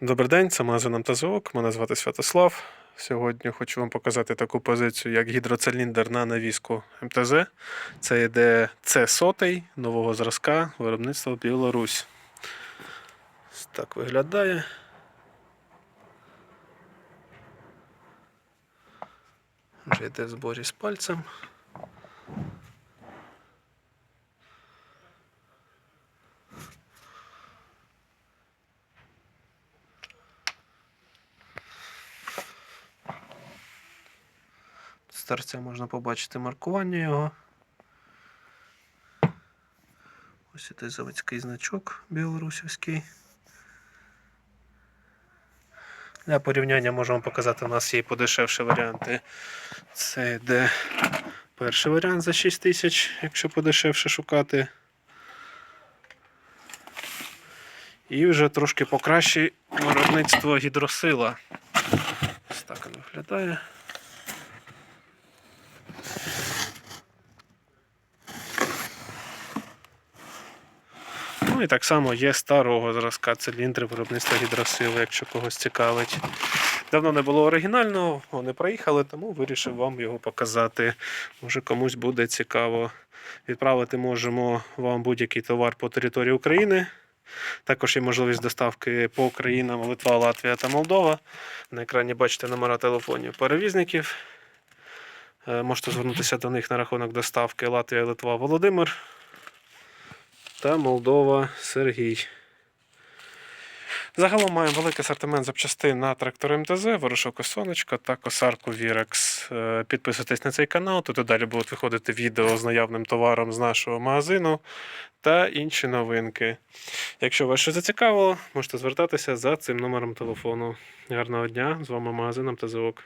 Добрий день, це магазин МТЗОК. Мене звати Святослав. Сьогодні хочу вам показати таку позицію, як гідроциліндр на навіску МТЗ. Це йде С100 нового зразка виробництва Білорусь. Так виглядає. Вже йде в зборі з пальцем. З торця можна побачити маркування його. Ось цей заводський значок білорусівський. Для порівняння вам показати, у нас є подешевші варіанти. Це йде перший варіант за 6 тисяч, якщо подешевше шукати. І вже трошки покраще виробництво гідросила. Ось так воно виглядає. Ну і так само є старого зразка циліндри виробництва гідросили, якщо когось цікавить. Давно не було оригінального, вони проїхали, тому вирішив вам його показати. Може комусь буде цікаво. Відправити можемо вам будь-який товар по території України. Також є можливість доставки по країнам Литва, Латвія та Молдова. На екрані бачите номера телефонів перевізників. Е, Можете звернутися до них на рахунок доставки Латвія, Литва, Володимир та Молдова Сергій. Загалом маємо великий асортимент запчастин на трактор МТЗ, ворошок сонечко та косарку Вірекс. Е, Підписуйтесь на цей канал, тут і далі будуть виходити відео з наявним товаром з нашого магазину та інші новинки. Якщо вас щось зацікавило, можете звертатися за цим номером телефону. Гарного дня! З вами магазин МТЗОК.